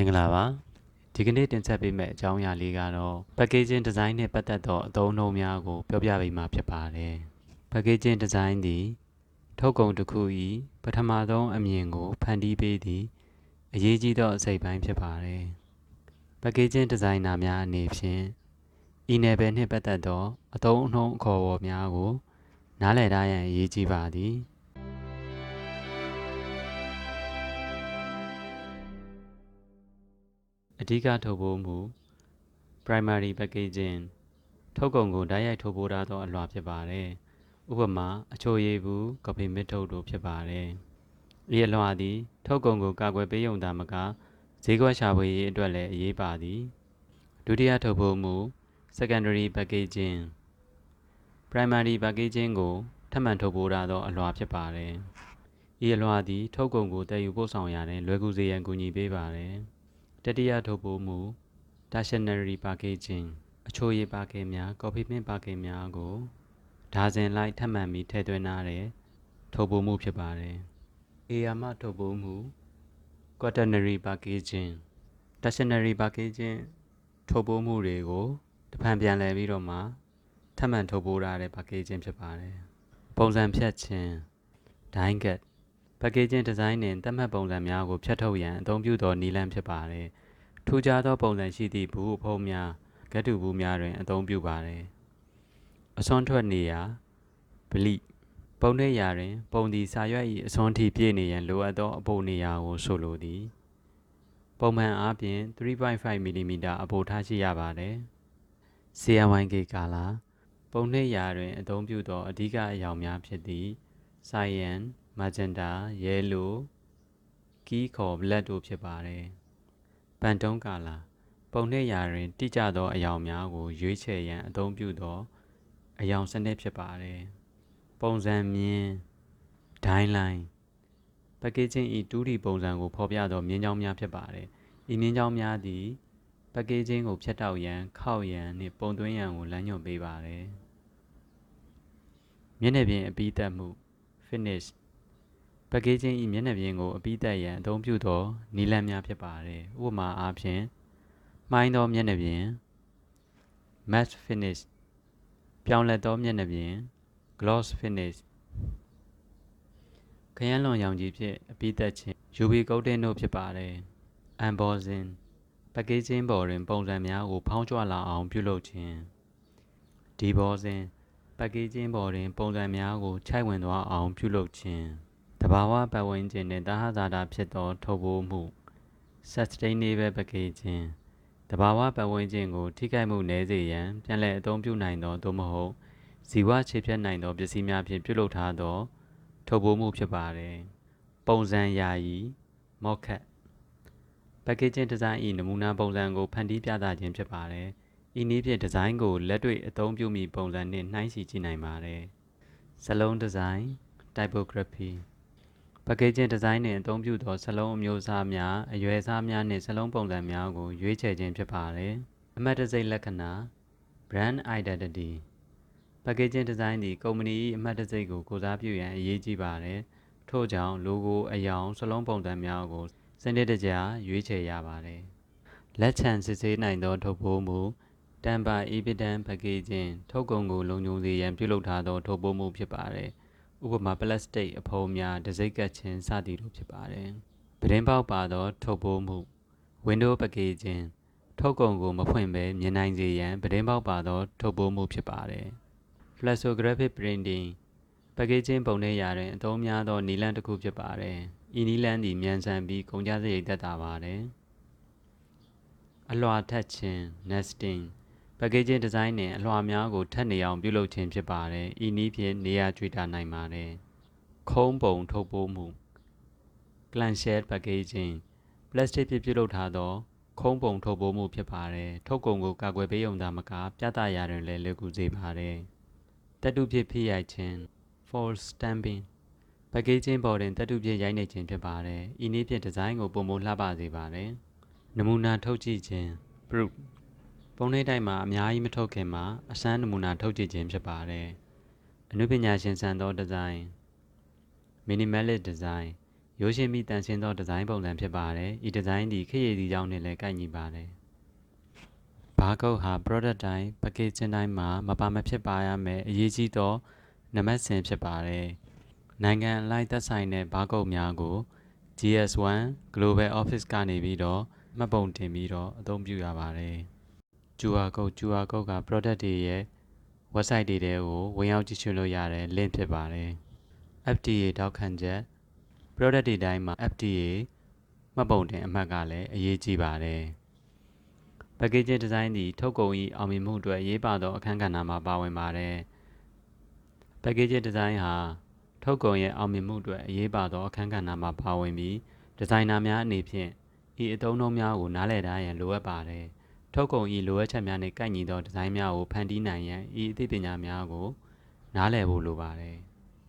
မင်္ဂလာပါဒီကနေ့တင်ဆက်ပေးမယ့်အကြောင်းအရာလေးကတော့ packaging design နဲ့ပတ်သက်သောအသုံးအနှုန်းများကိုပြောပြပေးမှာဖြစ်ပါတယ် packaging design သည်ထုတ်ကုန်တစ်ခု၏ပထမဆုံးအမြင်ကိုဖန်တီးပေးသည့်အရေးကြီးသောအစိတ်ပိုင်းဖြစ်ပါတယ် packaging designer များအနေဖြင့်ဤနယ်ပယ်နှင့်ပတ်သက်သောအသုံးအနှုန်းအခေါ်အဝေါ်များကို နားလည်ထားရန်အရေးကြီးပါသည် အဓိကထုတ်ပိုးမှု primary packaging ထုတ်ကုန်ကိုဓာတ်ရိုက်ထုတ်ပိုးထားသောအလွှာဖြစ်ပါတယ်။ဥပမာအချိုရည်ဘူးကဖေမစ်ထုတ်တို့ဖြစ်ပါတယ်။ဤအလွှာသည် ထုတ်ကုန်ကိုကာကွယ်ပေးရုံသာမကဈေးကွက်ရှာဖွေရေးအတွက်လည်းအရေးပါသည်။ဒုတိယထုတ်ပိုးမှု secondary packaging primary packaging ကိုထပ်မံထုတ်ပိုးထားသောအလွှာဖြစ်ပါတယ်။ဤအလွှာသည် ထုတ်ကုန်ကိုတည်ယူပို့ဆောင်ရတဲ့လွယ်ကူစေရန်ကူညီပေးပါတယ်။ တတိယထုတ်ပိုးမှု tertiary packaging အချိုရည်ပါကင်များ ကော်ဖီမင့်ပါကင်များကိုဒါဇင်လိုက်ထပ်မံပြီးထည့်သွင်းထားတဲ့ထုတ်ပိုးမှုဖြစ်ပါတယ်။အေယာမထုတ်ပိုးမှု quaternary packaging tertiary packaging ထုတ်ပိုးမှုတွေကိုတဖန်ပြန်လည်ပြီးတော့မှထပ်မံထုတ်ပိုးထားတဲ့ packaging ဖြစ်ပါတယ်။ပုံစံဖြတ်ခြင်း die cut packaging design နှင့်သတ်မှတ်ပုံစံများကိုဖြတ်ထုတ်ရန်အသုံးပြုသောနည်းလမ်းဖြစ်ပါတယ်။ထူးခြားသောပုံစံရှိသည့်ဘူးအဖုံးများကတ်တူဘူးများတွင်အသုံးပြုပါတယ်။အစွန်းထွက်နေရာဗလိပုံနှိပ်ရာတွင် ပုံသည်စာရွက်၏အစွန်းထိပြည့်နေရန်လိုအပ်သောအပိုနေရာကိုဆိုလိုသည်။ပုံမှန်အားဖြင့်3.5 mm အပိုထားရှိရပါတယ်။ CMYK ကာလာပုံနှိပ်ရာတွင်အသုံးပြုသောအဓိကအယောင်များဖြစ်သည့် cyan magenta yellow ကီးခေါ် black တို့ဖြစ်ပါတယ်။ပန်တုံးကာလာပုံနှိပ်ရာတွင် တိကျသောအယောင်များကို ရွေးချယ်ရန်အသုံးပြုသော အယောင်စနစ်ဖြစ်ပါတယ်။ပုံစံမြင်ဒိုင်းလိုင်း packaging ၏ 2D ပုံစံကိုဖော်ပြသောမြင်းကြောင်းများဖြစ်ပါတယ်။ဤမြင်းကြောင်းများသည် packaging ကိုဖြတ်တောက်ရန်ခောက်ရန်နှင့်ပုံသွင်းရန်ကိုလမ်းညွှန်ပေးပါတယ်။မျက်နှာပြင်အပြီးသတ်မှု finish packaging ၏မျက်နှာပြင်ကိုအပြီးသတ်ရန်အသုံးပြုသောနည်းလမ်းများဖြစ်ပါတယ်။ဥပမာအားဖြင့်မှိုင်းသောမျက်နှာပြင် matte finish ပြောင်းလဲသောမျက်နှာပြင် gloss finish ခရမ်းလွန်ရောင်ကြီးဖြင့်အပြီးသတ်ခြင်း UV coating တို့ဖြစ်ပါတယ်။ embossing packaging ပေါ်တွင် ပုံစံများကိုဖောင်းကြွလာအောင်ပြုလုပ်ခြင်း debossing packaging ပေါ်တွင် ပုံစံများကိုခြိုက်ဝင်သွားအောင်ပြုလုပ်ခြင်း တဘာဝပတ်ဝန်းကျင်နှင့်တာဟဇာတာဖြစ်သော ထုတ်ပိုးမှု sustainable packaging တဘာဝပတ်ဝန်းကျင်ကို ထိခိုက်မှုနည်းစေရန် ပြန်လည်အသုံးပြုနိုင်သောသို့မဟုတ်ဇီဝခြေဖြတ်နိုင်သောပစ္စည်းများဖြင့်ပြုလုပ်ထားသော ထုတ်ပိုးမှုဖြစ်ပါတယ်ပုံစံယာယီ mock-up packaging design ၏နမူနာပုံစံကိုဖန်တီးပြသခြင်းဖြစ်ပါတယ်ဤနည်းဖြင့်ဒီဇိုင်းကိုလက်တွေ့အသုံးပြုမည့်ပုံစံနှင့်နှိုင်းယှဉ်ကြည့်နိုင်ပါတယ်ဇလုံးဒီဇိုင်း typography packaging design နှင့်အသုံးပြုသောဇလုံးအမျိုးအစားများအရွယ်အစားများနှင့်ဇလုံးပုံစံများကိုရွေးချယ်ခြင်းဖြစ်ပါတယ်အမှတ်တံဆိပ်လက္ခဏာ brand identity packaging design သည်ကုမ္ပဏီ၏အမှတ်တံဆိပ်ကိုကိုစားပြုရန်အရေးကြီးပါတယ်ထို့ကြောင့် logo အယောင်ဇလုံးပုံစံများကိုစနစ်တကျရွေးချယ်ရပါတယ်လက်ချံစစ်ဆေးနိုင်သောထုတ်ပိုးမှုတမ်ပါ evident packaging ထုတ်ကုန်ကိုလုံခြုံစေရန်ပြုလုပ်ထားသောထုတ်ပိုးမှုဖြစ်ပါတယ် ဥပမာပလတ်စတစ်အဖုံးများတစိ့ကတ်ခြင်းစသည်တို့ဖြစ်ပါတယ်ပဒင်းပေါက်ပါသော ထုတ်ပိုးမှု window packaging ထုတ်ကုန်ကိုမဖွင့်ဘဲမြင်နိုင်စေရန်ပဒင်းပေါက်ပါသော ထုတ်ပိုးမှုဖြစ်ပါတယ် flexographic printing packaging ပုံနှိပ်ရာတွင်အသုံးများသောနည်းလမ်းတစ်ခုဖြစ်ပါတယ်ဤနည်းလမ်းသည်မြန်ဆန်ပြီးကုန်ကျစရိတ်သက်သာပါတယ်အလွှာထပ်ခြင်း nesting packaging design နှင့်အလွှာများကိုထပ်နေအောင်ပြုလုပ်ခြင်းဖြစ်ပါတယ်ဤနည်းဖြင့်နေရာကျွေတာနိုင်ပါတယ်ခုံးပုံထုတ်ပိုးမှု clamshell packaging ပလတ်စတစ်ဖြင့်ပြုလုပ်ထားသောခုံးပုံထုတ်ပိုးမှုဖြစ်ပါတယ်ထုတ်ကုန်ကိုကာကွယ်ပေးရုံသာမကပြသရာတွင်လည်းလွယ်ကူစေပါတယ်တက်တုဖြင့်ဖိရိုက်ခြင်း false stamping packaging ပေါ်တွင်တက်တုဖြင့်ရိုက်နှိပ်ခြင်းဖြစ်ပါတယ်ဤနည်းဖြင့်ဒီဇိုင်းကိုပုံမလှပစေပါတယ်နမူနာထုတ်ကြည့်ခြင်း proof ပုံနှိပ်တိုက်မှာအများကြီးမထုတ်ခင်မှာအစမ်းနမူနာထုတ်ကြည့်ခြင်းဖြစ်ပါတယ်အနုပညာရှင်ဆန်သောဒီဇိုင်း minimalist design ရိုးရှင်းပြီးတန်ရှင်းသောဒီဇိုင်းပုံစံဖြစ်ပါတယ်ဤဒီဇိုင်းသည်ခေတ်ရည်သည့်ကြောင့်နှင့်လည်းကိုက်ညီပါတယ်ဘာကုတ်ဟာ product တိုင်း packaging တိုင်းမှာမပါမဖြစ်ပါရမယ်အရေးကြီးသောနံပါတ်စဉ်ဖြစ်ပါတယ်နိုင်ငံအလိုက်သက်ဆိုင်တဲ့ဘာကုတ်များကို GS1 Global Office ကနေပြီးတော့မှတ်ပုံတင်ပြီးတော့အသုံးပြုရပါတယ် QR code QR code က product တွေရဲ့ website တွေထဲကိုဝင်ရောက်ကြည့်ရှုလို့ရတဲ့ link ဖြစ်ပါတယ် FDA ထောက်ခံချက် product တွေတိုင်းမှာ FDA မှတ်ပုံတင်အမှတ်ကလည်းအရေးကြီးပါတယ် packaging design သည်ထုတ်ကုန်၏အောင်မြင်မှုအတွက်အရေးပါသောအခန်းကဏ္ဍမှာပါဝင်ပါတယ် packaging design ဟာထုတ်ကုန်ရဲ့အောင်မြင်မှုအတွက်အရေးပါသောအခန်းကဏ္ဍမှာပါဝင်ပြီး ဒီဇိုင်နာများအနေဖြင့် ဤအသုံးအနှုန်းများကိုနားလည်ထားရန်လိုအပ်ပါတယ် ထုတ်ကုန်၏လိုအပ်ချက်များနှင့်ကိုက်ညီသောဒီဇိုင်းများကိုဖန်တီးနိုင်ရန်ဤအသိပညာများကိုနားလည်ဖို့လိုပါတယ်